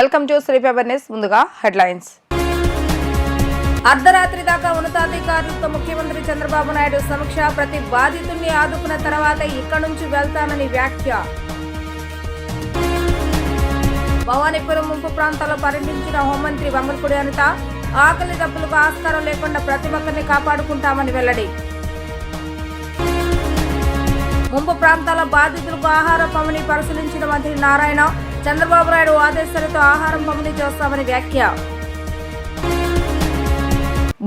Welcome to Shri paper news ముందుగా headlines. అర్ధరాత్రి దాకా ఉన్నతాధికారులతో ముఖ్యమంత్రి చంద్రబాబు నాయుడు సమీక్ష ప్రతి బాధితుడిని ఆదుకున్న తర్వాత ఇక్కడి నుంచి వెళ్తానని వ్యాఖ్య. భవానీపురం ముంపు ప్రాంతాల్లో పర్యటించిన హోంమంత్రి వంగలపూడి అనిత ఆకలి దప్పులకు ఆస్కారం లేకుండా ప్రతి ఒక్కరిని కాపాడుకుంటామని వెల్లడి. ముంపు ప్రాంతాల బాధితులకు ఆహార పంపిణీ పరిశీలించిన మంత్రి నారాయణ చంద్రబాబు నాయుడు ఆదేశాలతో ఆహారం పంపిణీ చేస్తామని వ్యాఖ్య.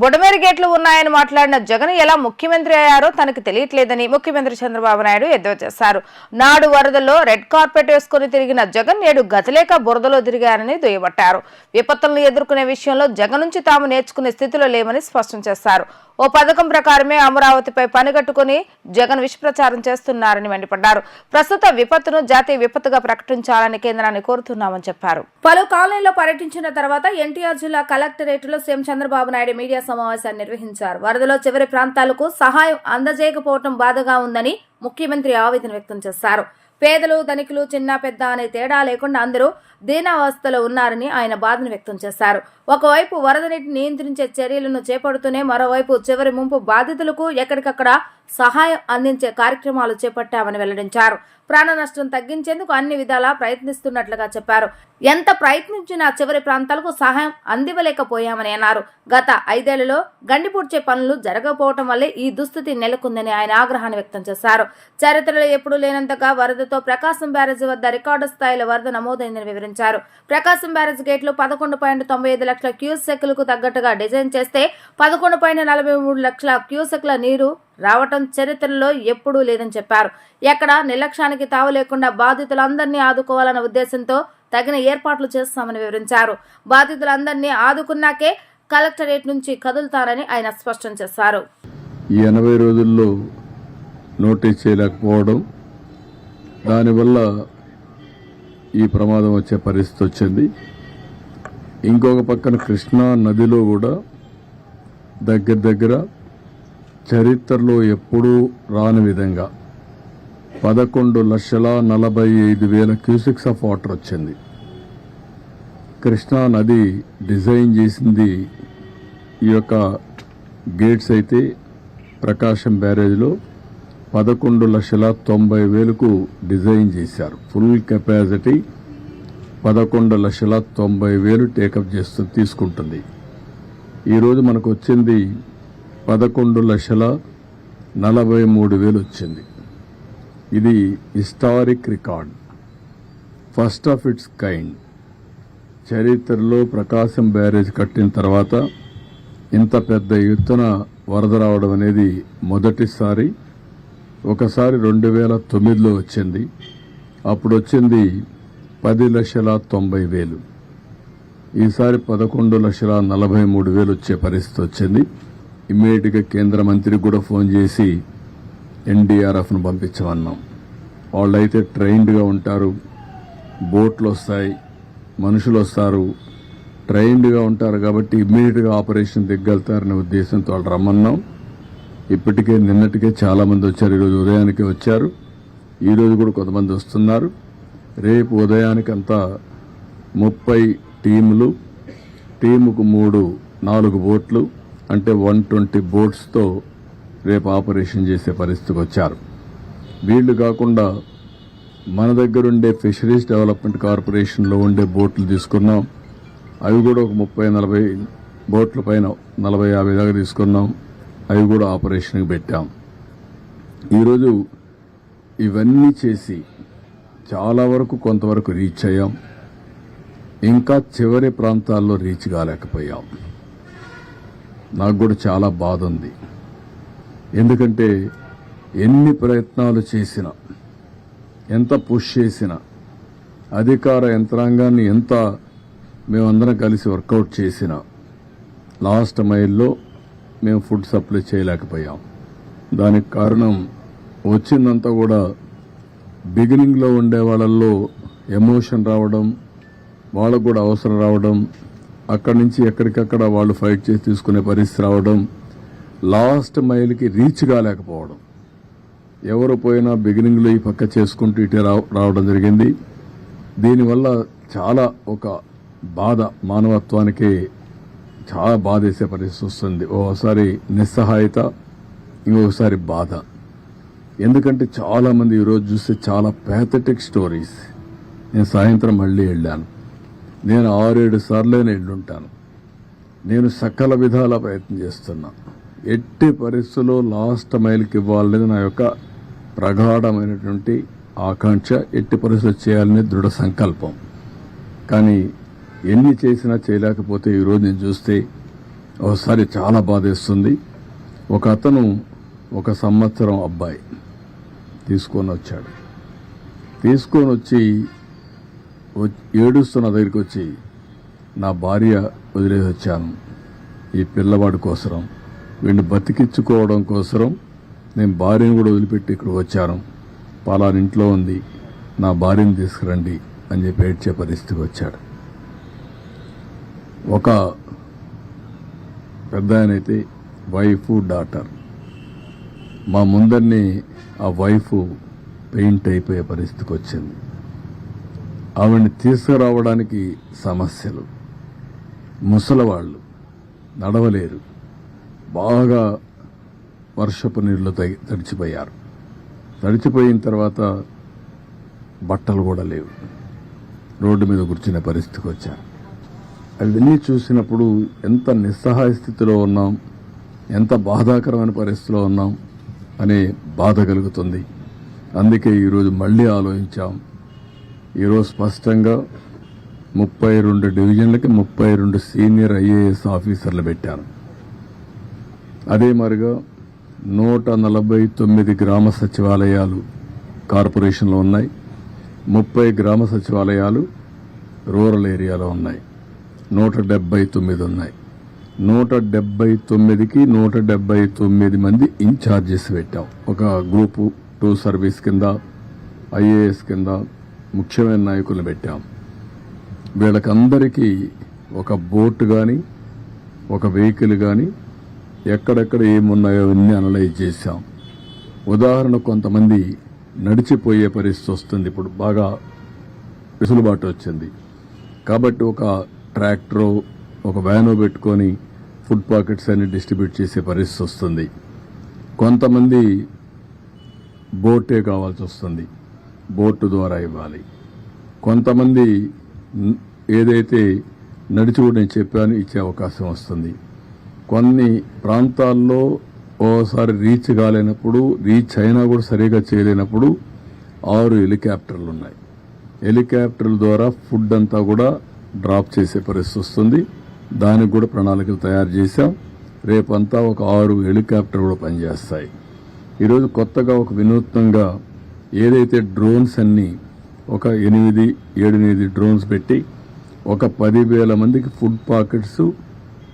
బుడమేరు గేట్లు ఉన్నాయని మాట్లాడిన జగన్ ఎలా ముఖ్యమంత్రి అయ్యారో తనకు తెలియట్లేదని ముఖ్యమంత్రి చంద్రబాబు నాయుడు ఎద్దేవా చేశారు. నాడు వరదల్లో రెడ్ కార్పెట్ వేసుకుని తిరిగిన జగన్ నేడు గతలేక బురదలో తిరిగారని దుయ్యబట్టారు. విపత్తులను ఎదుర్కొనే విషయంలో జగన్ నుంచి తాము నేర్చుకునే స్థితిలో లేమని స్పష్టం చేశారు. ఓ పథకం ప్రకారమే అమరావతిపై పనిగట్టుకుని జగన్ విషప్రచారం చేస్తున్నారని మండిపడ్డారు. ప్రస్తుత విపత్తును జాతీయ విపత్తుగా ప్రకటించాలని కేంద్రాన్ని కోరుతున్నామని చెప్పారు. పలు కాలనీలో పర్యటించిన తర్వాత ఎన్టీఆర్ జిల్లా కలెక్టరేట్లో సీఎం చంద్రబాబు నాయుడు మీడియా సమావేశాన్ని నిర్వహించారు. వరదలో చివరి ప్రాంతాలకు సహాయం అందజేయకపోవటం బాధగా ఉందని ముఖ్యమంత్రి ఆవేదన వ్యక్తం చేశారు. పేదలు ధనికులు చిన్న పెద్ద అనే తేడా లేకుండా అందరూ దీనావస్థలో ఉన్నారని ఆయన బాధను వ్యక్తం చేశారు. ఒకవైపు వరద నీటిని నియంత్రించే చర్యలను చేపడుతూనే మరోవైపు చివరి ముంపు బాధితులకు ఎక్కడికక్కడ సహాయం అందించే కార్యక్రమాలు చేపట్టామని వెల్లడించారు. ప్రాణ నష్టం తగ్గించేందుకు అన్ని విధాలా ప్రయత్నిస్తున్నట్లుగా చెప్పారు. ఎంత ప్రయత్నించినా చివరి ప్రాంతాలకు సహాయం అందివ్వలేకపోయామని అన్నారు. గత ఐదేళ్ళలో గండిపూడ్చే పనులు జరగకపోవటం వల్లే ఈ దుస్థితి నెలకొందని ఆయన ఆగ్రహాన్ని వ్యక్తం చేశారు. చరిత్రలో ఎప్పుడూ లేనంతగా వరదతో ప్రకాశం బ్యారేజీ వద్ద రికార్డు స్థాయిలో వరద నమోదైందని వివరించారు. ప్రకాశం బ్యారేజ్ గేట్లు పదకొండు పాయింట్ తొంభై ఐదు లక్షల క్యూసెక్లకు తగ్గట్టుగా డిజైన్ చేస్తే పదకొండు పాయింట్ నలభై మూడు లక్షల క్యూసెక్ల నీరు రావటం చరిత్రలో ఎప్పుడూ లేదని చెప్పారు. ఎక్కడ నిర్లక్ష్యానికి తావు లేకుండా బాధితులందరినీ ఆదుకోవాలన్న ఉద్దేశంతో తగిన ఏర్పాట్లు చేస్తామని వివరించారు. బాధితులందరినీ ఆదుకున్నాకే కలెక్టరేట్ నుంచి కదులుతారని ఆయన స్పష్టం చేశారు. ఎనభై రోజుల్లో నోటీస్ చేయలేకపోవడం దానివల్ల ఈ ప్రమాదం వచ్చే పరిస్థితి వచ్చింది. ఇంకొక పక్కన కృష్ణా నదిలో కూడా దగ్గర దగ్గర చరిత్రలో ఎప్పుడూ రాని విధంగా పదకొండు లక్షల నలభై ఐదు వేల క్యూసిక్స్ ఆఫ్ వాటర్ వచ్చింది. కృష్ణా నది డిజైన్ చేసింది ఈ యొక్క గేట్స్ అయితే ప్రకాశం బ్యారేజ్లో పదకొండు లక్షల తొంభై వేలకు డిజైన్ చేశారు. ఫుల్ కెపాసిటీ పదకొండు లక్షల తొంభై వేలు టేకప్ చేస్తూ తీసుకుంటుంది. ఈరోజు మనకు వచ్చింది పదకొండు లక్షల నలభై మూడు వేలు వచ్చింది. ఇది historic record. First of its kind. చరిత్రలో ప్రకాశం బ్యారేజ్ కట్టిన తర్వాత ఇంత పెద్ద ఎత్తున వరద రావడం అనేది మొదటిసారి. ఒకసారి రెండు వేల తొమ్మిదిలో వచ్చింది. అప్పుడు వచ్చింది పది లక్షల తొంభై వేలు. ఈసారి పదకొండు లక్షల నలభై మూడు వేలు వచ్చే పరిస్థితి వచ్చింది. ఇమ్మీడియట్గా కేంద్ర మంత్రికి కూడా ఫోన్ చేసి ఎన్డీఆర్ఎఫ్ను పంపించమన్నాం. వాళ్ళైతే ట్రైన్డ్గా ఉంటారు బోట్లు వస్తాయి మనుషులు వస్తారు ట్రైన్డ్గా ఉంటారు కాబట్టి ఇమ్మీడియట్గా ఆపరేషన్ దిగ్గలుతారనే ఉద్దేశంతో వాళ్ళు రమ్మన్నాం. ఇప్పటికే నిన్నటికే చాలామంది వచ్చారు ఈరోజు ఉదయానికి వచ్చారు. ఈరోజు కూడా కొంతమంది వస్తున్నారు. రేపు ఉదయానికి అంతా ముప్పై టీములు టీముకు మూడు నాలుగు బోట్లు అంటే వన్ ట్వంటీ బోట్స్తో రేపు ఆపరేషన్ చేసే పరిస్థితికి వచ్చారు. వీళ్ళు కాకుండా మన దగ్గర ఉండే ఫిషరీస్ డెవలప్మెంట్ కార్పొరేషన్లో ఉండే బోట్లు తీసుకున్నాం. అవి కూడా ఒక ముప్పై నలభై బోట్ల పైన నలభై యాభై దాకా తీసుకున్నాం. అవి కూడా ఆపరేషన్కి పెట్టాం. ఈరోజు ఇవన్నీ చేసి చాలా వరకు కొంతవరకు రీచ్ అయ్యాం. ఇంకా చివరి ప్రాంతాల్లో రీచ్ కాలేకపోయాం. నాకు కూడా చాలా బాధ ఉంది. ఎందుకంటే ఎన్ని ప్రయత్నాలు చేసినా ఎంత పుష్ చేసినా అధికార యంత్రాంగాన్ని ఎంత మేమందరం కలిసి వర్కౌట్ చేసినా లాస్ట్ మైల్లో మేము ఫుడ్ సప్లై చేయలేకపోయాం. దానికి కారణం వచ్చిందంతా కూడా బిగినింగ్లో ఉండే వాళ్ళల్లో ఎమోషన్ రావడం వాళ్ళకు కూడా అవసరం రావడం అక్కడి నుంచి ఎక్కడికక్కడ వాళ్ళు ఫైట్ చేసి తీసుకునే పరిస్థితి రావడం లాస్ట్ మైల్కి రీచ్ కాలేకపోవడం. ఎవరు పోయినా బిగినింగ్లో ఈ పక్క చేసుకుంటూ ఇటే రావడం జరిగింది. దీనివల్ల చాలా ఒక బాధ మానవత్వానికి చాలా బాధేసే పరిస్థితి వస్తుంది. ఓసారి నిస్సహాయత ఇంకొకసారి బాధ. ఎందుకంటే చాలామంది ఈరోజు చూస్తే చాలా ప్యాథటిక్ స్టోరీస్ నేను సాయంత్రం మళ్ళీ వెళ్ళాను. నేను ఆరేడు సార్లైనా వెళ్ళుంటాను నేను సకల విధాల ప్రయత్నం చేస్తున్నా. ఎట్టి పరిస్థితుల్లో లాస్ట్ మైల్కి ఇవ్వాలనేది నా యొక్క ప్రగాఢమైనటువంటి ఆకాంక్ష ఎట్టి పరిస్థితులు చేయాలనే దృఢ సంకల్పం. కానీ ఎన్ని చేసినా చేయలేకపోతే ఈరోజు నేను చూస్తే ఒకసారి చాలా బాధేస్తుంది. ఒక అతను ఒక సంవత్సరం అబ్బాయి తీసుకొని వచ్చాడు. తీసుకొని వచ్చి ఏడుస్తున్న దగ్గరికి వచ్చి నా భార్య వదిలేసి వచ్చాను ఈ పిల్లవాడి కోసరం. వీడిని బతికించుకోవడం కోసరం. నేను భార్యను కూడా వదిలిపెట్టి ఇక్కడ వచ్చాను. పలాని ఇంట్లో ఉంది. నా భార్యను తీసుకురండి అని చెప్పి ఏడ్చే పరిస్థితికి వచ్చాడు. ఒక పెద్ద ఆయనైతే వైఫ్ డాటర్. మా ముందరిని ఆ వైఫ్ పెయింట్ అయిపోయే పరిస్థితికి వచ్చింది. ఆవిడ్ని తీసుకురావడానికి సమస్యలు. ముసలవాళ్ళు నడవలేరు. బాగా వర్షపు నీళ్ళు తగి తడిచిపోయారు. తడిచిపోయిన తర్వాత బట్టలు కూడా లేవు. రోడ్డు మీద కూర్చునే పరిస్థితికి వచ్చారు. అవన్నీ చూసినప్పుడు ఎంత నిస్సహాయ స్థితిలో ఉన్నాం ఎంత బాధాకరమైన పరిస్థితిలో ఉన్నాం అనే బాధ కలుగుతుంది. అందుకే ఈరోజు మళ్ళీ ఆలోచించాం. ఈరోజు స్పష్టంగా ముప్పై రెండు డివిజన్లకి ముప్పై రెండు సీనియర్ ఐఏఎస్ ఆఫీసర్లు పెట్టాను అదే మరిగా నూట నలభై తొమ్మిది గ్రామ సచివాలయాలు కార్పొరేషన్లో ఉన్నాయి. ముప్పై గ్రామ సచివాలయాలు రూరల్ ఏరియాలో ఉన్నాయి. నూట డెబ్బై తొమ్మిది ఉన్నాయి. నూట డెబ్బై తొమ్మిదికి నూట డెబ్బై తొమ్మిది మంది ఇన్ఛార్జెస్ పెట్టాం. ఒక గ్రూపు టూ సర్వీస్ కింద ఐఏఎస్ కింద ముఖ్యమైన నాయకులు పెట్టాం. వీళ్ళకందరికీ ఒక బోట్ కానీ ఒక వెహికల్ కానీ ఎక్కడెక్కడ ఏమున్నాయో అవన్నీ అనలైజ్ చేశాం. ఉదాహరణ కొంతమంది నడిచిపోయే పరిస్థితి వస్తుంది. ఇప్పుడు బాగా వెసులుబాటు వచ్చింది. కాబట్టి ఒక ట్రాక్టరు ఒక వ్యానో పెట్టుకొని ఫుడ్ పాకెట్స్ అన్ని డిస్ట్రిబ్యూట్ చేసే పరిస్థితి వస్తుంది. కొంతమంది బోటే కావాల్సి వస్తుంది. బోటు ద్వారా ఇవ్వాలి. కొంతమంది ఏదైతే నడిచి కూడా నేను చెప్పాను ఇచ్చే అవకాశం వస్తుంది. కొన్ని ప్రాంతాల్లో ఓసారి రీచ్ కాలేనప్పుడు రీచ్ అయినా కూడా సరిగా చేయలేనప్పుడు ఆరు హెలికాప్టర్లు ఉన్నాయి. హెలికాప్టర్ల ద్వారా ఫుడ్ అంతా కూడా డ్రాప్ చేసే పరిస్థితి వస్తుంది. దానికి కూడా ప్రణాళికలు తయారు చేశాం. రేపంతా ఒక ఆరు హెలికాప్టర్ కూడా పనిచేస్తాయి. ఈరోజు కొత్తగా ఒక వినూత్నంగా ఏదైతే డ్రోన్స్ అన్ని ఒక ఎనిమిది ఏడెనిమిది డ్రోన్స్ పెట్టి ఒక పదివేల మందికి ఫుడ్ పాకెట్స్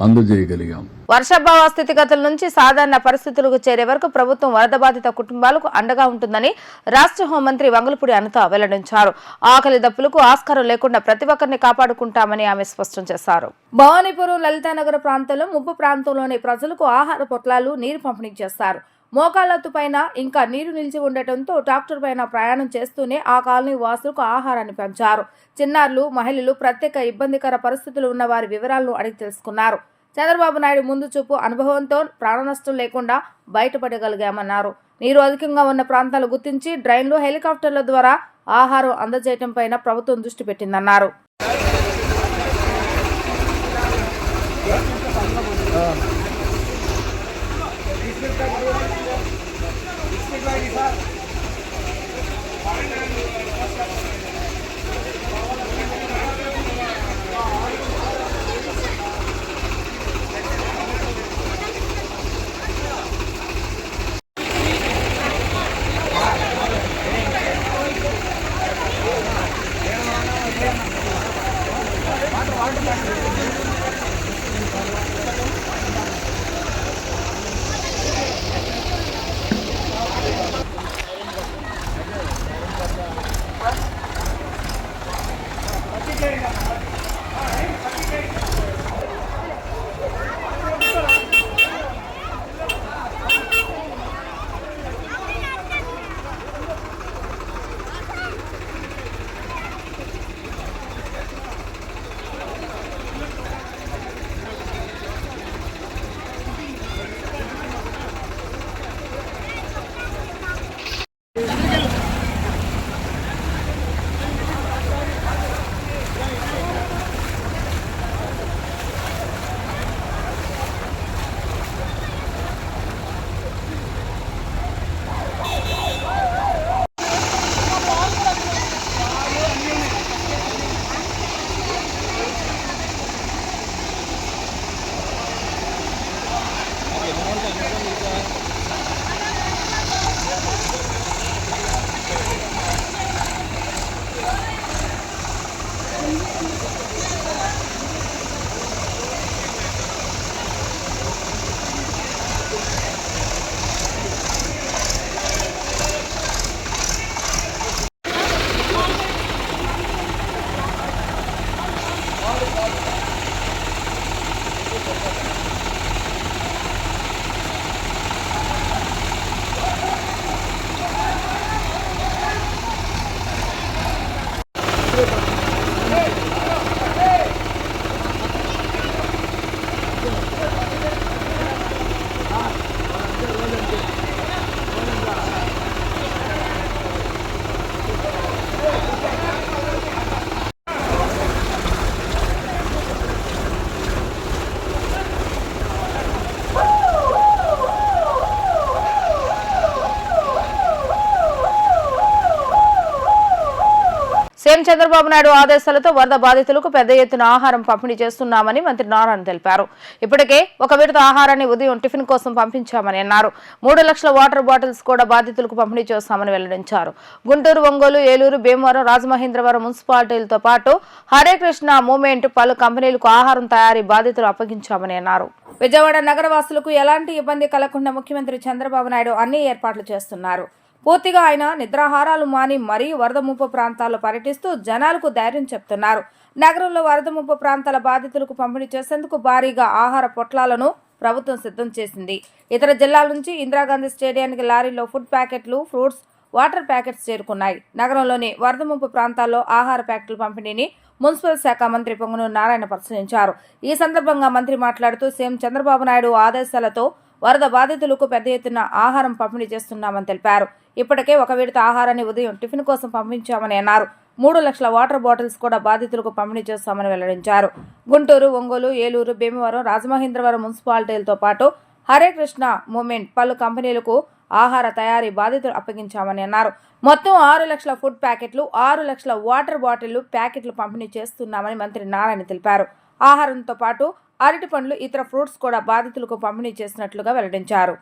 అందజేయగలిగాం. వర్షాభావ స్థితిగతుల నుంచి సాధారణ పరిస్థితులకు చేరే వరకు ప్రభుత్వం వరద బాధిత కుటుంబాలకు అండగా ఉంటుందని రాష్ట్ర హోంమంత్రి వంగలపూడి అనిత వెల్లడించారు. ఆకలి దప్పులకు ఆస్కారం లేకుండా ప్రతి ఒక్కరిని కాపాడుకుంటామని ఆమె స్పష్టం చేశారు. భవానీపురం లలితానగర్ ప్రాంతంలో ముప్పు ప్రాంతంలోని ప్రజలకు ఆహార పొట్లాలు నీరు పంపిణీ చేస్తారు. మోకాళ్ళత్తు పైన ఇంకా నీరు నిలిచి ఉండటంతో ట్రాక్టర్ పైన ప్రయాణం చేస్తూనే ఆ కాలనీ వాసులకు ఆహారాన్ని పంచారు. చిన్నారులు మహిళలు ప్రత్యేక ఇబ్బందికర పరిస్థితులు ఉన్న వారి వివరాలను అడిగి తెలుసుకున్నారు. చంద్రబాబు నాయుడు ముందు చూపు అనుభవంతో ప్రాణ నష్టం లేకుండా బయటపడగలిగామన్నారు. నీరు అధికంగా ఉన్న ప్రాంతాలు గుర్తించి డ్రైన్లు హెలికాప్టర్ల ద్వారా ఆహారం అందజేయటం పైన ప్రభుత్వం దృష్టి పెట్టిందన్నారు. ¡Gracias! చంద్రబాబు నాయుడు ఆదేశాలతో వరద బాధితులకు పెద్ద ఎత్తున ఆహారం పంపిణీ చేస్తున్నామని మంత్రి నారాయణ తెలిపారు. ఇప్పటికే ఒక విడత ఆహారాన్ని ఉదయం టిఫిన్ కోసం పంపించామని అన్నారు. మూడు లక్షల వాటర్ బాటిల్స్ కూడా బాధితులకు పంపిణీ చేస్తామని వెల్లడించారు. గుంటూరు ఒంగోలు ఏలూరు భీమవరం రాజమహేంద్రవరం మున్సిపాలిటీలతో పాటు హరే కృష్ణ పలు కంపెనీలకు ఆహారం తయారీ బాధితులు అప్పగించామని అన్నారు. విజయవాడ నగరవాసులకు ఎలాంటి ఇబ్బంది కలగకుండా ముఖ్యమంత్రి చంద్రబాబు నాయుడు అన్ని ఏర్పాట్లు చేస్తున్నారు. పూర్తిగా ఆయన నిద్రాహారాలు మాని మరీ వరద ముప్పు ప్రాంతాల్లో పర్యటిస్తూ జనాలకు ధైర్యం చెప్తున్నారు. నగరంలో వరద ముప్పు ప్రాంతాల బాధితులకు పంపిణీ చేసేందుకు భారీగా ఆహార పొట్లాలను ప్రభుత్వం సిద్ధం చేసింది. ఇతర జిల్లాల నుంచి ఇందిరాగాంధీ స్టేడియానికి లారీలో ఫుడ్ ప్యాకెట్లు ఫ్రూట్స్ వాటర్ ప్యాకెట్స్ చేరుకున్నాయి. నగరంలోని వరద ముంపు ప్రాంతాల్లో ఆహార ప్యాకెట్ల పంపిణీని మున్సిపల్ శాఖ మంత్రి పొంగునూరు నారాయణ పరిశీలించారు ఈ సందర్భంగా మంత్రి మాట్లాడుతూ సీఎం చంద్రబాబు నాయుడు ఆదేశాలతో వరద బాధితులకు పెద్ద ఎత్తున ఆహారం పంపిణీ చేస్తున్నామని తెలిపారు. ఇప్పటికే ఒక విడత ఆహారాన్ని ఉదయం టిఫిన్ కోసం పంపించామని అన్నారు. మూడు లక్షల వాటర్ బాటిల్స్ కూడా బాధితులకు పంపిణీ చేస్తామని వెల్లడించారు. గుంటూరు ఒంగోలు ఏలూరు భీమవరం రాజమహేంద్రవరం మున్సిపాలిటీలతో పాటు హరే కృష్ణ మూమెంట్ పలు కంపెనీలకు ఆహార తయారీ బాధితులు అప్పగించామని అన్నారు. మొత్తం ఆరు లక్షల ఫుడ్ ప్యాకెట్లు ఆరు లక్షల వాటర్ బాటిళ్ళు ప్యాకెట్లు పంపిణీ చేస్తున్నామని మంత్రి నారాయణ తెలిపారు. ఆహారంతో పాటు అరటి పండ్లు ఇతర ఫ్రూట్స్ కూడా బాధితులకు పంపిణీ చేసినట్లుగా వెల్లడించారు.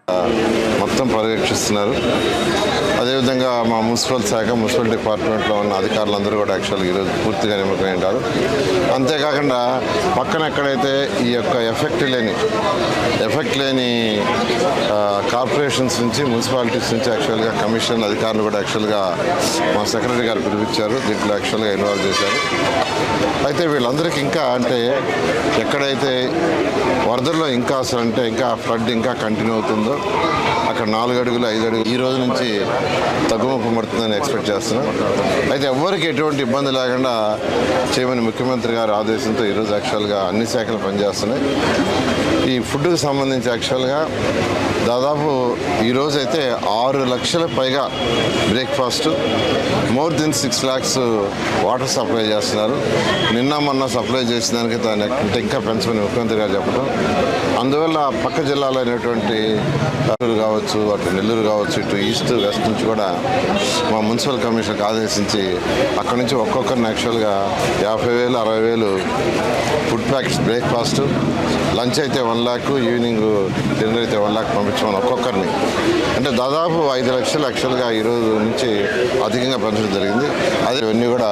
మొత్తం పర్యవేక్షిస్తున్నారు. అదేవిధంగా మా మున్సిపల్ శాఖ మున్సిపల్ డిపార్ట్మెంట్లో ఉన్న అధికారులందరూ కూడా యాక్చువల్గా ఈరోజు పూర్తిగా నిమగ్నమై ఉంటారు. అంతేకాకుండా పక్కన ఎక్కడైతే ఈ యొక్క ఎఫెక్ట్ లేని ఎఫెక్ట్ లేని కార్పొరేషన్స్ నుంచి మున్సిపాలిటీస్ నుంచి యాక్చువల్గా కమిషన్ అధికారులు కూడా యాక్చువల్గా మా సెక్రటరీ గారు పిలిపించారు. దీంట్లో యాక్చువల్గా ఇన్వాల్వ్ చేశారు. అయితే వీళ్ళందరికీ ఇంకా అంటే ఎక్కడైతే వరదల్లో ఇంకా అసలు అంటే ఇంకా ఫ్లడ్ ఇంకా కంటిన్యూ అవుతుందో అక్కడ నాలుగు అడుగులు ఐదు అడుగులు. ఈ రోజు నుంచి తగ్గుముఖం పడుతుందని ఎక్స్పెక్ట్ చేస్తున్నాం. అయితే ఎవరికి ఎటువంటి ఇబ్బంది లేకుండా చేయమని ముఖ్యమంత్రి గారి ఆదేశంతో ఈరోజు యాక్చువల్గా అన్ని శాఖలు పనిచేస్తున్నాయి. ఈ ఫుడ్కి సంబంధించి యాక్చువల్గా దాదాపు ఈరోజు అయితే ఆరు లక్షల పైగా breakfast more than six lakhs water supply చేస్తున్నారు. నిన్న మొన్న సప్లై చేసిన దానికి దాన్ని అంటే ఇంకా పెంచమని ముఖ్యమంత్రి గారు చెప్పడం. అందువల్ల పక్క జిల్లాలో అయినటువంటి కావచ్చు అటు నెల్లూరు కావచ్చు ఇటు ఈస్ట్ వెస్ట్ నుంచి కూడా మా మున్సిపల్ కమిషన్కి ఆదేశించి అక్కడి నుంచి ఒక్కొక్కరిని యాక్చువల్గా యాభై వేలు అరవై వేలు ఫుడ్ ప్యాకెట్స్ బ్రేక్ఫాస్ట్ లంచ్ అయితే one one lakh evening dinner అయితే వన్ ల్యాక్ పంపించమని ఒక్కొక్కరిని. అంటే దాదాపు ఐదు లక్షలు యాక్చువల్గా ఈ రోజు నుంచి అధికంగా పెంచడం జరిగింది. అదే ఇవన్నీ కూడా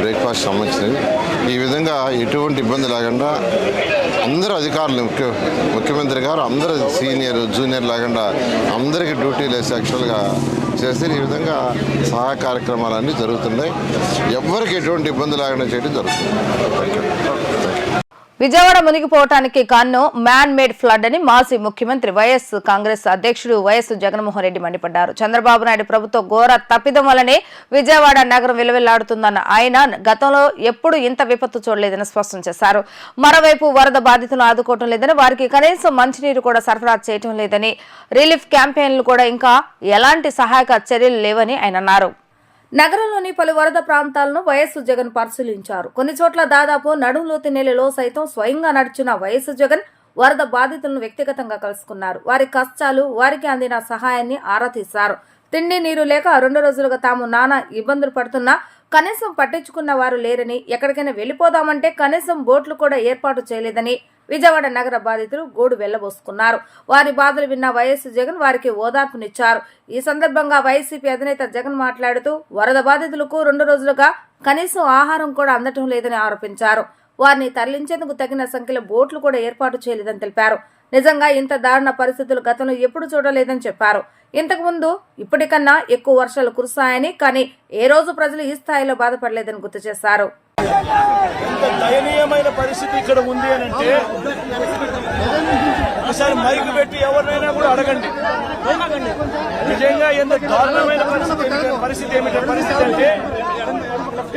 బ్రేక్ఫాస్ట్ సంబంధించినవి. ఈ విధంగా ఎటువంటి ఇబ్బంది లేకుండా అందరూ అధికారులు ముఖ్య ముఖ్యమంత్రి గారు అందరూ సీనియర్ జూనియర్ లేకుండా అందరికీ డ్యూటీలు వేసి యాక్చువల్గా చేస్తే ఈ విధంగా సహాయ కార్యక్రమాలన్నీ జరుగుతున్నాయి. ఎవరికి ఎటువంటి ఇబ్బంది లేకుండా చేయడం జరుగుతుంది. విజయవాడ మునిగిపోవటానికి కారణం మ్యాన్ మేడ్ ఫ్లడ్ అని మాజీ ముఖ్యమంత్రి వైఎస్ కాంగ్రెస్ అధ్యక్షుడు వైఎస్ జగన్మోహన్ రెడ్డి మండిపడ్డారు. చంద్రబాబు నాయుడు ప్రభుత్వ ఘోర తప్పిదం వల్లనే విజయవాడ నగరం విలువెల్లాడుతుందన్న ఆయన గతంలో ఎప్పుడు ఇంత విపత్తు చూడలేదని స్పష్టం చేశారు. మరోవైపు వరద బాధితులను ఆదుకోవటం లేదని వారికి కనీసం మంచినీరు కూడా సరఫరా చేయటం లేదని రిలీఫ్ క్యాంపెయిన్లు కూడా ఇంకా ఎలాంటి సహాయక చర్యలు లేవని ఆయన అన్నారు. నగరంలోని పలు వరద ప్రాంతాలను వైఎస్ జగన్ పరిశీలించారు. కొన్ని చోట్ల దాదాపు నడుంలోతి నెలలో సైతం స్వయంగా నడిచిన వైఎస్ జగన్ వరద బాధితులను వ్యక్తిగతంగా కలుసుకున్నారు. వారి కష్టాలు వారికి అందిన సహాయాన్ని ఆరా తీశారు. తిండి నీరు లేక రెండు రోజులుగా తాము నానా ఇబ్బందులు పడుతున్నా కనీసం పట్టించుకున్న వారు లేరని ఎక్కడికైనా వెళ్ళిపోదామంటే కనీసం బోట్లు కూడా ఏర్పాటు చేయలేదని విజయవాడ నగర బాధితులు గోడు వెళ్ళబోసుకున్నారు. వారి బాధలు విన్న వైఎస్ జగన్ వారికి ఓదార్పునిచ్చారు. ఈ సందర్భంగా వైసీపీ అధినేత జగన్ మాట్లాడుతూ వరద బాధితులకు రెండు రోజులుగా కనీసం ఆహారం కూడా అందటం లేదని ఆరోపించారు. వారిని తరలించేందుకు తగిన సంఖ్యలో బోట్లు కూడా ఏర్పాటు చేయలేదని తెలిపారు. నిజంగా ఇంత దారుణ పరిస్థితులు గతంలో ఎప్పుడు చూడలేదని చెప్పారు. ఇంతకుముందు ఇప్పటికన్నా ఎక్కువ వర్షాలు కురుస్తాయని కానీ ఏ రోజు ప్రజలు ఈ స్థాయిలో బాధపడలేదని గుర్తు చేశారు. ఎంత దయనీయమైన పరిస్థితి ఇక్కడ ఉంది అని అంటే ఒకసారి మైక్ పెట్టి ఎవరినైనా కూడా అడగండి. నిజంగా ఎంత దారుణమైన పరిస్థితి పరిస్థితి ఏమిటంటే పరిస్థితి అంటే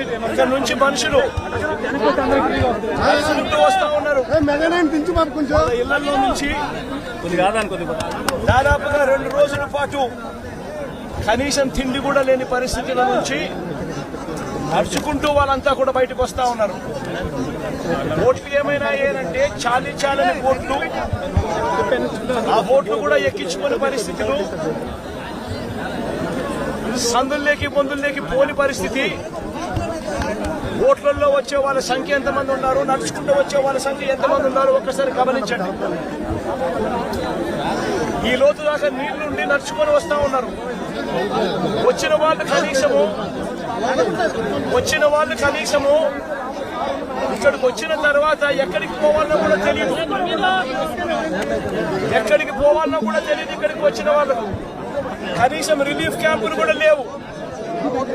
ఇక్కడ నుంచి మనుషులు వస్తా ఉన్నారు. ఇళ్ళలో నుంచి దాదాపుగా రెండు రోజుల పాటు కనీసం తిండి కూడా లేని పరిస్థితుల నుంచి నడుచుకుంటూ వాళ్ళంతా కూడా బయటకు వస్తా ఉన్నారు. ఓట్లు ఏమైనా ఏనంటే చాలీ చాలని ఓట్లు ఆ ఓట్లు కూడా ఎక్కించుకునే పరిస్థితులు సందుల్లోకి పొందుల్లోకి పోని పరిస్థితి. ఓట్లలో వచ్చే వాళ్ళ సంఖ్య ఎంతమంది ఉన్నారు? నడుచుకుంటూ వచ్చే వాళ్ళ సంఖ్య ఎంతమంది ఉన్నారు? ఒక్కసారి గమనించండి. ఈ లోతు దాకా నీళ్ళుండి నడుచుకొని వస్తూ ఉన్నారు. వచ్చిన వాళ్ళు కనీసము వచ్చిన వాళ్ళు కనీసము ఇక్కడికి వచ్చిన తర్వాత ఎక్కడికి పోవాలో కూడా తెలియదు ఎక్కడికి పోవాలో కూడా తెలియదు ఇక్కడికి వచ్చిన వాళ్ళకు. కనీసం రిలీఫ్ క్యాంపులు కూడా లేవు.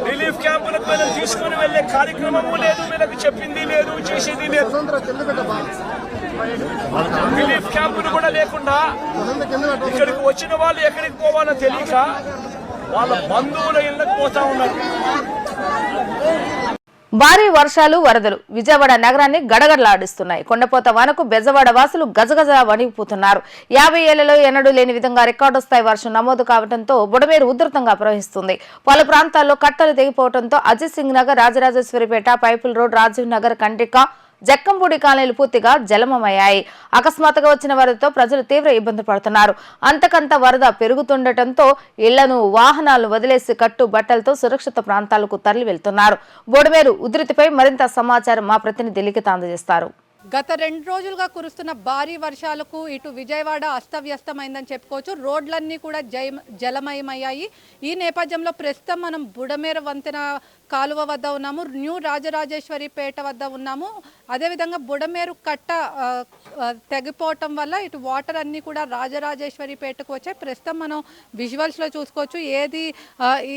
రిలీఫ్ క్యాంపులకు మనం తీసుకుని వెళ్ళే కార్యక్రమము లేదు వీళ్ళకి చెప్పింది లేదు చేసేది లేదు. రిలీఫ్ క్యాంపులు కూడా లేకుండా ఇక్కడికి వచ్చిన వాళ్ళు ఎక్కడికి పోవాలో తెలియక వాళ్ళ బంధువుల ఇళ్ళకి పోతా ఉన్నారు. భారీ వర్షాలు వరదలు విజయవాడ నగరాన్ని గడగడలాడిస్తున్నాయి. కొండపోత వానకు బెజవాడ వాసులు గజగజ వణిగిపోతున్నారు యాభై ఏళ్ళలో ఎన్నడూ లేని విధంగా రికార్డు స్థాయి వర్షం నమోదు కావడంతో బుడమేరు ఉధృతంగా ప్రవహిస్తుంది. పలు ప్రాంతాల్లో కట్టలు తెగిపోవడంతో అజిత్ సింగ్ నగర్ రాజరాజేశ్వరిపేట పైపుల్ రోడ్ రాజీవ్ నగర్ కండ్రిక జక్కంపూడి కాలనీలు పూర్తిగా జలమమయ్యాయి అకస్మాత్తుగా వచ్చిన వరదతో ప్రజలు తీవ్ర ఇబ్బంది పడుతున్నారు. అంతకంత వరద పెరుగుతుండటంతో ఇళ్ళను వాహనాలు వదిలేసి కట్టు బట్టలతో సురక్షిత ప్రాంతాలకు తరలి వెళ్తున్నారు బోడమేరు ఉధృతిపై మరింత సమాచారం మా ప్రతినిధి లిఖిత అందజేస్తారు. గత రెండు రోజులుగా కురుస్తున్న భారీ వర్షాలకు ఇటు విజయవాడ అస్తవ్యస్తమైందని చెప్పుకోవచ్చు. రోడ్లన్నీ కూడా జయ జలమయమయ్యాయి. ఈ నేపథ్యంలో ప్రస్తుతం మనం బుడమేర వంతెన కాలువ వద్ద ఉన్నాము. న్యూ రాజరాజేశ్వరి పేట వద్ద ఉన్నాము. అదేవిధంగా బుడమేరు కట్ట తెగిపోవటం వల్ల ఇటు వాటర్ అన్నీ కూడా రాజరాజేశ్వరి పేటకు వచ్చాయి. ప్రస్తుతం మనం విజువల్స్లో చూసుకోవచ్చు. ఏది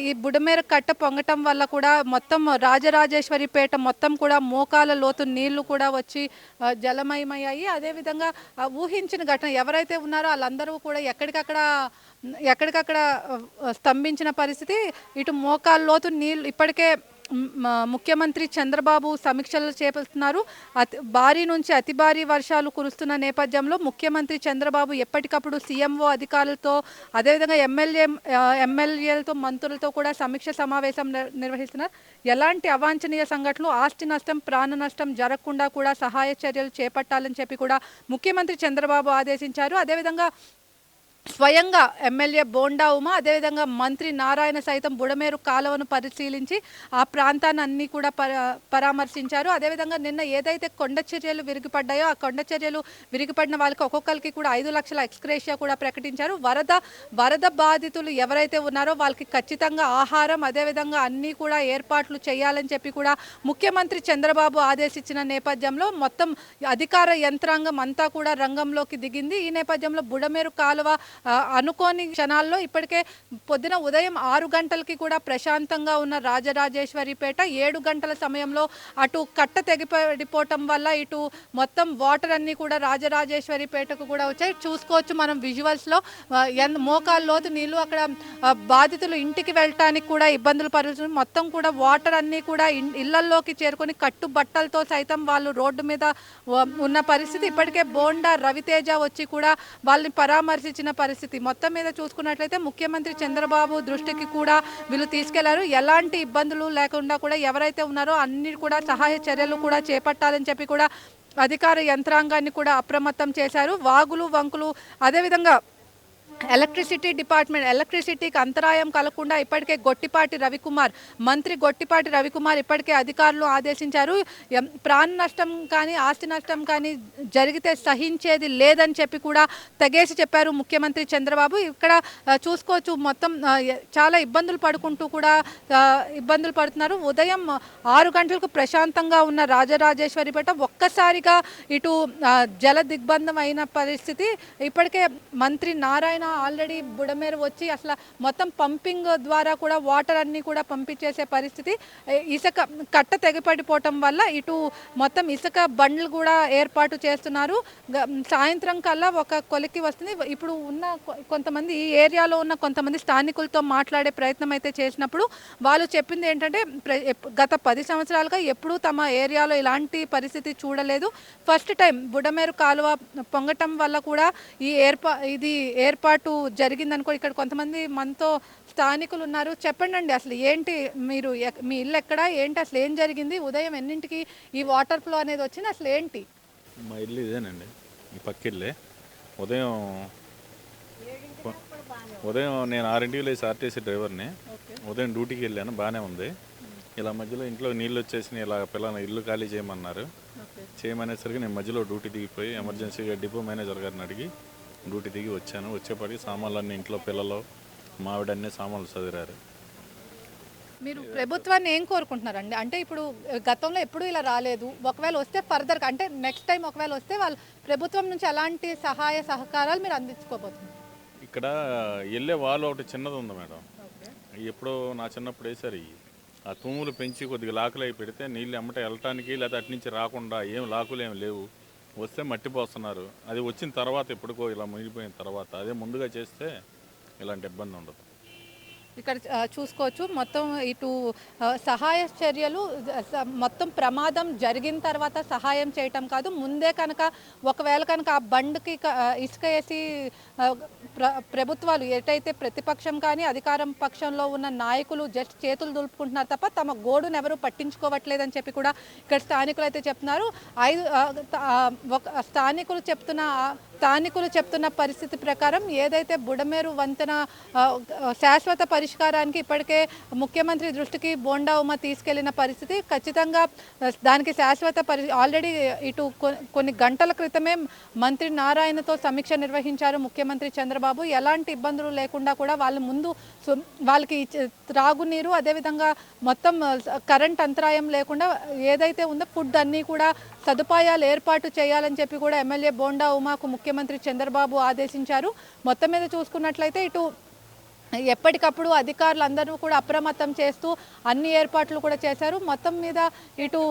ఈ బుడమేరు కట్ట పొంగటం వల్ల కూడా మొత్తం రాజరాజేశ్వరి పేట మొత్తం కూడా మోకాల లోతు నీళ్ళు కూడా వచ్చి జలమయమయ్యాయి. అదేవిధంగా ఊహించిన ఘటన ఎవరైతే ఉన్నారో వాళ్ళందరూ కూడా ఎక్కడికక్కడ ఎక్కడికక్కడ స్తంభించిన పరిస్థితి ఇటు మోకాళ్ళ లోతు నీళ్ళు ఇప్పటికే ముఖ్యమంత్రి చంద్రబాబు సమీక్షలు చేపడుతున్నారు. అతి భారీ నుంచి అతి భారీ వర్షాలు కురుస్తున్న నేపథ్యంలో ముఖ్యమంత్రి చంద్రబాబు ఎప్పటికప్పుడు సీఎంఓ అధికారులతో అదేవిధంగా ఎమ్మెల్యే ఎమ్మెల్యేలతో మంత్రులతో కూడా సమీక్ష సమావేశం నిర్వహిస్తున్నారు. ఎలాంటి అవాంఛనీయ సంఘటనలు ఆస్తి నష్టం ప్రాణ నష్టం జరగకుండా కూడా సహాయ చర్యలు చేపట్టాలని చెప్పి కూడా ముఖ్యమంత్రి చంద్రబాబు ఆదేశించారు. అదేవిధంగా స్వయంగా ఎమ్మెల్యే బోండా ఉమా అదేవిధంగా మంత్రి నారాయణ సైతం బుడమేరు కాలువను పరిశీలించి ఆ ప్రాంతాన్ని అన్ని కూడా పరామర్శించారు. అదేవిధంగా నిన్న ఏదైతే కొండ చర్యలు విరిగిపడ్డాయో ఆ కొండ చర్యలు విరిగిపడిన వాళ్ళకి ఒక్కొక్కరికి కూడా ఐదు లక్షల ఎక్స్క్రేషియా కూడా ప్రకటించారు. వరద వరద బాధితులు ఎవరైతే ఉన్నారో వాళ్ళకి ఖచ్చితంగా ఆహారం అదేవిధంగా అన్నీ కూడా ఏర్పాట్లు చేయాలని చెప్పి కూడా ముఖ్యమంత్రి చంద్రబాబు ఆదేశించిన నేపథ్యంలో మొత్తం అధికార యంత్రాంగం అంతా కూడా రంగంలోకి దిగింది. ఈ నేపథ్యంలో బుడమేరు కాలువ అనుకోని క్షణాల్లో ఇప్పటికే పొద్దున ఉదయం ఆరు గంటలకి కూడా ప్రశాంతంగా ఉన్న రాజరాజేశ్వరిపేట ఏడు గంటల సమయంలో అటు కట్ట తెగిపడిపోవటం వల్ల ఇటు మొత్తం వాటర్ అన్నీ కూడా రాజరాజేశ్వరిపేటకు కూడా వచ్చాయి. చూసుకోవచ్చు మనం విజువల్స్లో ఎంత మోకాలు లోతు నీళ్ళు అక్కడ బాధితులు ఇంటికి వెళ్ళటానికి కూడా ఇబ్బందులు పడుతుంది మొత్తం కూడా వాటర్ అన్నీ కూడా ఇళ్ళల్లోకి చేరుకొని కట్టు బట్టలతో సైతం వాళ్ళు రోడ్డు మీద ఉన్న పరిస్థితి. ఇప్పటికే బోండా రవితేజ వచ్చి కూడా వాళ్ళని పరామర్శించిన పరిస్థితి. మొత్తం మీద చూసుకున్నట్లయితే ముఖ్యమంత్రి చంద్రబాబు దృష్టికి కూడా వీళ్ళు తీసుకెళ్ళారు. ఎలాంటి ఇబ్బందులు లేకుండా కూడా ఎవరైతే ఉన్నారో అన్ని కూడా సహాయ చర్యలు కూడా చేపట్టాలని చెప్పి కూడా అధికార యంత్రాంగాన్ని కూడా అప్రమత్తం చేశారు. వాగులు వంకులు అదేవిధంగా ఎలక్ట్రిసిటీ డిపార్ట్మెంట్ ఎలక్ట్రిసిటీకి అంతరాయం కలగకుండా ఇప్పటికే గొట్టిపాటి రవికుమార్ మంత్రి గొట్టిపాటి రవికుమార్ ఇప్పటికే అధికారులు ఆదేశించారు. ప్రాణ నష్టం కానీ ఆస్తి నష్టం కానీ జరిగితే సహించేది లేదని చెప్పి కూడా తెగేసి చెప్పారు ముఖ్యమంత్రి చంద్రబాబు. ఇక్కడ చూసుకోవచ్చు మొత్తం చాలా ఇబ్బందులు పడుకుంటూ కూడా ఇబ్బందులు పడుతున్నారు. ఉదయం ఆరు గంటలకు ప్రశాంతంగా ఉన్న రాజరాజేశ్వరిపేట ఒక్కసారిగా ఇటు జల దిగ్బంధం అయిన పరిస్థితి. ఇప్పటికే మంత్రి నారాయణ రోజున ఆల్రెడీ బుడమేరు వచ్చి అసలు మొత్తం పంపింగ్ ద్వారా కూడా వాటర్ అన్నీ కూడా పంపించేసే పరిస్థితి. ఇసుక కట్ట తెగిపడిపోవటం వల్ల ఇటు మొత్తం ఇసుక బండ్లు కూడా ఏర్పాటు చేస్తున్నారు. గ- సాయంత్రం కల్లా ఒక కొలికి వస్తుంది. ఇప్పుడు ఉన్న కొంతమంది ఈ ఏరియాలో ఉన్న కొంతమంది స్థానికులతో మాట్లాడే ప్రయత్నం అయితే చేసినప్పుడు వాళ్ళు చెప్పింది ఏంటంటే గత పది సంవత్సరాలుగా ఎప్పుడూ తమ ఏరియాలో ఇలాంటి పరిస్థితి చూడలేదు. ఫస్ట్ టైం బుడమేరు కాలువ పొంగటం వల్ల కూడా ఈ ఏర్పా ఇది ఏర్పాటు జరిగిందనుకో ఇక్కడ కొంతమంది మనతో స్థానికులు ఉన్నారు. చెప్పండి అండి అసలు ఏంటి మీరు మీ ఇల్లు ఎక్కడ? ఏంటి అసలు ఏం జరిగింది? ఉదయం ఎన్నింటికి ఈ వాటర్ ఫ్లో అనేది వచ్చింది? అసలు ఏంటి? మా ఇల్లు ఇదేనండి. ఈ పక్క ఇల్లే ఉదయం ఉదయం నేను ఆరింటికి లేచి ఆర్టీసీ డ్రైవర్ని. ఉదయం డ్యూటీకి వెళ్ళాను. బాగానే ఉంది. ఇలా మధ్యలో ఇంట్లో నీళ్ళు వచ్చేసి ఇలా పిల్లలు ఇల్లు ఖాళీ చేయమన్నారు. చేయమనేసరికి నేను మధ్యలో డ్యూటీ దిగిపోయి ఎమర్జెన్సీగా డిపో మేనేజర్ గారిని అడిగి డ్యూటీ దిగి వచ్చాను. వచ్చేప్పటికి సామాన్లన్నీ ఇంట్లో పిల్లలు మావిడన్నీ సామాన్లు చదివారు మీరు ప్రభుత్వాన్ని ఏం కోరుకుంటున్నారండి? అంటే ఇప్పుడు గతంలో ఎప్పుడూ ఇలా రాలేదు. ఒకవేళ వస్తే ఫర్దర్ అంటే నెక్స్ట్ టైం ఒకవేళ వస్తే వాళ్ళు ప్రభుత్వం నుంచి ఎలాంటి సహాయ సహకారాలు మీరు అందించుకోబోతున్నారు? ఇక్కడ వెళ్ళే వాళ్ళు ఒకటి చిన్నది ఉంది మేడం. ఎప్పుడో నా చిన్నప్పుడు వేసారు ఇవి. ఆ తూములు పెంచి కొద్దిగా లాకులు అయి పెడితే నీళ్ళు ఎమ్మట వెళ్ళటానికి లేదా అటు నుంచి రాకుండా ఏం లాకులు ఏం లేవు. వస్తే మట్టి పోస్తున్నారు. అది వచ్చిన తర్వాత ఎప్పుడుకో ఇలా మునిగిపోయిన తర్వాత అదే ముందుగా చేస్తే ఇలాంటి ఇబ్బంది ఉండదు. ఇక్కడ చూసుకోవచ్చు. మొత్తం ఇటు సహాయ చర్యలు మొత్తం ప్రమాదం జరిగిన తర్వాత సహాయం చేయటం కాదు. ముందే కనుక ఒకవేళ కనుక ఆ బండ్కి ఇసుక వేసి ప్రభుత్వాలు ఎటైతే ప్రతిపక్షం కానీ అధికారం పక్షంలో ఉన్న నాయకులు జస్ట్ చేతులు దులుపుకుంటున్నారు తప్ప తమ గోడును ఎవరు పట్టించుకోవట్లేదని చెప్పి కూడా ఇక్కడ స్థానికులు అయితే చెప్తున్నారు. ఐదు ఒక స్థానికులు చెప్తున్న స్థానికులు చెప్తున్న పరిస్థితి ప్రకారం ఏదైతే బుడమేరు వంతెన శాశ్వత పరి పరిష్కారానికి ఇప్పటికే ముఖ్యమంత్రి దృష్టికి బోండా ఉమ తీసుకెళ్ళిన పరిస్థితి ఖచ్చితంగా దానికి శాశ్వత పరి ఆల్రెడీ ఇటు కొ- కొన్ని గంటల క్రితమే మంత్రి నారాయణతో సమీక్ష నిర్వహించారు ముఖ్యమంత్రి చంద్రబాబు. ఎలాంటి ఇబ్బందులు లేకుండా కూడా వాళ్ళ ముందు వాళ్ళకి త్రాగునీరు అదేవిధంగా మొత్తం కరెంట్ అంతరాయం లేకుండా ఏదైతే ఉందో ఫుడ్ అన్నీ కూడా సదుపాయాలు ఏర్పాటు చేయాలని చెప్పి కూడా ఎమ్మెల్యే బోండా ఉమాకు ముఖ్యమంత్రి చంద్రబాబు ఆదేశించారు. మొత్తం మీద చూసుకున్నట్లయితే ఇటు ఎప్పటికప్పుడు అధికారులు అందరూ కూడా అప్రమత్తం చేస్తూ అన్ని ఏర్పాట్లు కూడా చేశారు. మొత్తం మీద ఇటు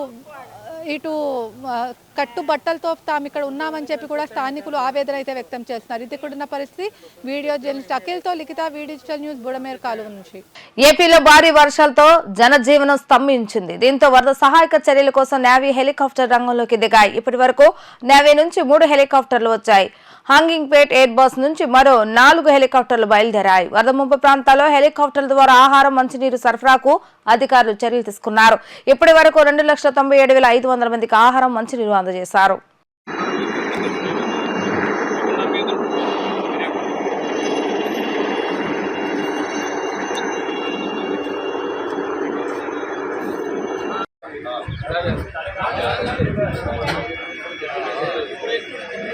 ఇటు కట్టుబట్టలతో కట్టు బట్టలతో తాము ఇక్కడ ఉన్నామని చెప్పి కూడా స్థానికులు ఆవేదన అయితే వ్యక్తం చేస్తున్నారు. ఇది కూడా పరిస్థితి. Video journalist అఖిల్తో Likhitha V digital news Budameru కాలువ నుంచి. ఏపీలో భారీ వర్షాలతో జనజీవనం స్తంభించింది. దీంతో వరద సహాయక చర్యల కోసం నేవీ హెలికాప్టర్ రంగంలోకి దిగాయి. ఇప్పటి వరకు నేవీ నుంచి మూడు హెలికాప్టర్లు వచ్చాయి. హంగింగ్పేట్ ఎయిర్ బస్ నుంచి మరో నాలుగు హెలికాప్టర్లు బయలుదేరాయి. వరద ముంపు ప్రాంతాల్లో హెలికాప్టర్ల ద్వారా ఆహారం మంచినీరు సరఫరాకు అధికారులు చర్యలు తీసుకున్నారు. ఇప్పటి వరకు రెండు లక్షల తొంభై ఏడు వేల ఐదు వందల మందికి ఆహారం మంచినీరు అందజేశారు.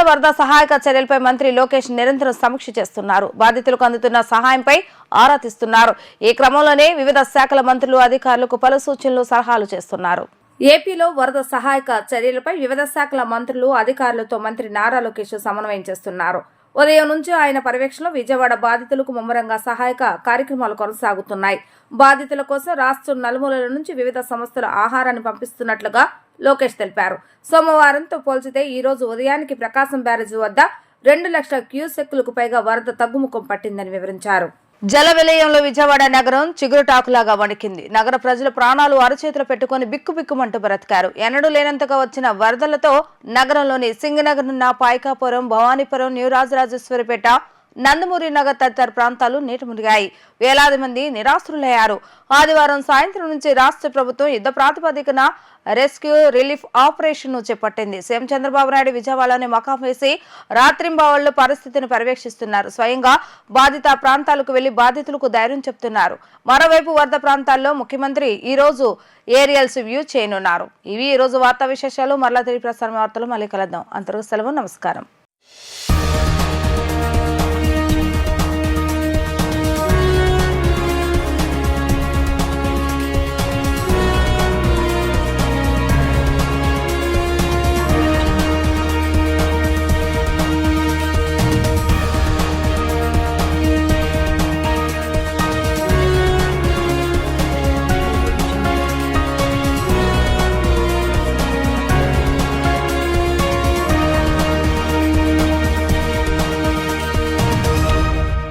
రాష్ట్రంలో వరద సహాయక చర్యలపై మంత్రి లోకేష్ నిరంతరం సమీక్ష చేస్తున్నారు. బాధితులకు అందుతున్న సహాయంపై ఆరా తీస్తున్నారు. ఈ క్రమంలోనే వివిధ శాఖల మంత్రులు అధికారులకు పలు సూచనలు సలహాలు చేస్తున్నారు. ఏపీలో వరద సహాయక చర్యలపై వివిధ శాఖల మంత్రులు అధికారులతో మంత్రి నారా లోకేష్ సమన్వయం చేస్తున్నారు. ఉదయం నుంచి ఆయన పర్యవేక్షణలో విజయవాడ బాధితులకు ముమ్మరంగా సహాయక కార్యక్రమాలు కొనసాగుతున్నాయి. బాధితుల కోసం రాష్ట్రం నలుమూలల నుంచి వివిధ సంస్థలు ఆహారాన్ని పంపిస్తున్నట్లుగా లోకేష్ తెలిపారు. సోమవారంతో పోల్చితే ఈరోజు ఉదయానికి ప్రకాశం బ్యారేజ్ వద్ద రెండు లక్షల క్యూసెక్కులకు పైగా వరద తగ్గుముఖం పట్టిందని వివరించారు. జల విలయంలో విజయవాడ నగరం చిగురుటాకులాగా వణికింది. నగర ప్రజలు ప్రాణాలు అరచేతులు పెట్టుకుని బిక్కుబిక్కుమంటూ బ్రతికారు. ఎన్నడూ లేనంతగా వచ్చిన వరదలతో నగరంలోని సింగనగర్ నున్న పాయకాపురం భవానీపురం న్యూ రాజరాజేశ్వరిపేట నందమూరి నగర్ తదితర ప్రాంతాలు నీట మునిగాయి. వేలాది మంది నిరాశ్రులయ్యారు. ఆదివారం సాయంత్రం నుంచి రాష్ట్ర ప్రభుత్వం యుద్ధ ప్రాతిపదికన రెస్క్యూ రిలీఫ్ ఆపరేషన్ను చేపట్టింది. సీఎం చంద్రబాబు నాయుడు విజయవాడలోని మకాం వేసి రాత్రింబావళ్ళు పరిస్థితిని పర్యవేక్షిస్తున్నారు. స్వయంగా బాధిత ప్రాంతాలకు వెళ్ళి బాధితులకు ధైర్యం చెప్తున్నారు. మరోవైపు వరద ప్రాంతాల్లో ముఖ్యమంత్రి ఈ రోజు ఏరియల్స్ వ్యూ చేయనున్నారు. ఇవి ఈ రోజు వార్తా విశేషాలు. మరలా తిరిగి ప్రసారం వార్తలు మళ్ళీ కలుద్దాం. అంతవరకు సెలవు. నమస్కారం.